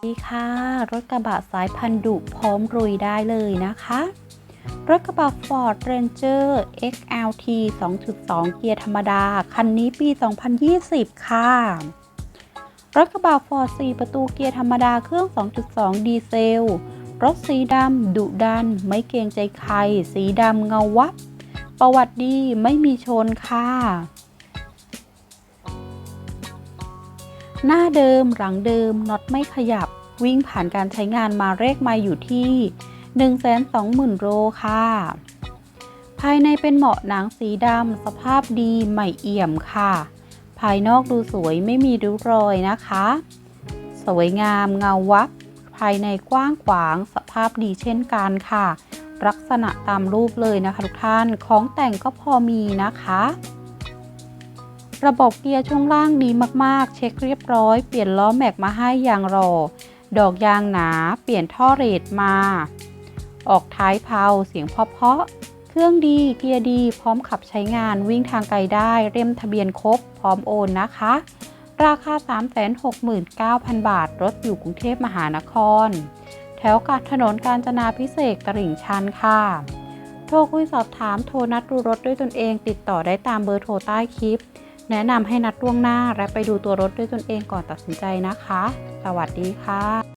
สวัสดีค่ะ รถกระบะสายพันธุ์ดุพร้อมรุยได้เลยนะคะ รถกระบะ Ford Ranger XLT 2.2 เกียร์ธรรมดา คันนี้ปี 2020 ค่ะ รถกระบะ Ford 4 ประตูเกียร์ธรรมดาเครื่อง 2.2 ดีเซล รถสีดำดุดัน ไม่เกรงใจใคร สีดำเงาวับ ประวัติดีไม่มีชนค่ะ หน้าเดิมหลังเดิมน็อตไม่ขยับ วิ่งผ่านการใช้งานมาเลขมาอยู่ที่ 120,000 โลค่ะ ภายในเป็นเหมาะหนังสีดำสภาพดีใหม่เอี่ยมค่ะ ภายนอกดูสวยไม่มีริ้วรอยนะคะ สวยงามเงาวับ ภายในกว้างขวางสภาพดีเช่นกันค่ะ ลักษณะตามรูปเลยนะคะทุกท่านของแต่งก็พอมีนะคะ ระบบเกียร์ช่วงล่างดีมากๆ เช็คเรียบร้อย เปลี่ยนล้อแม็กมาให้อย่างรอ ดอกยางหนา เปลี่ยนท่อเรทมา ออกท้ายเพาเสียงเพาะๆเครื่องดีเกียร์ดี พร้อมขับใช้งานวิ่งทางไกลได้เล่มทะเบียนครบ พร้อมโอนนะคะ ราคา 369,000 บาท รถอยู่กรุงเทพมหานคร แถวกับถนนกาญจนาพิเศษตลิ่งชันค่ะโทรคุยสอบถามโทรนัดดูรถด้วยตนเอง ติดต่อได้ตามเบอร์โทรใต้คลิป แนะนำให้นัดล่วงหน้าและไปดูตัวรถด้วยตนเองก่อนตัดสินใจนะคะ สวัสดีค่ะ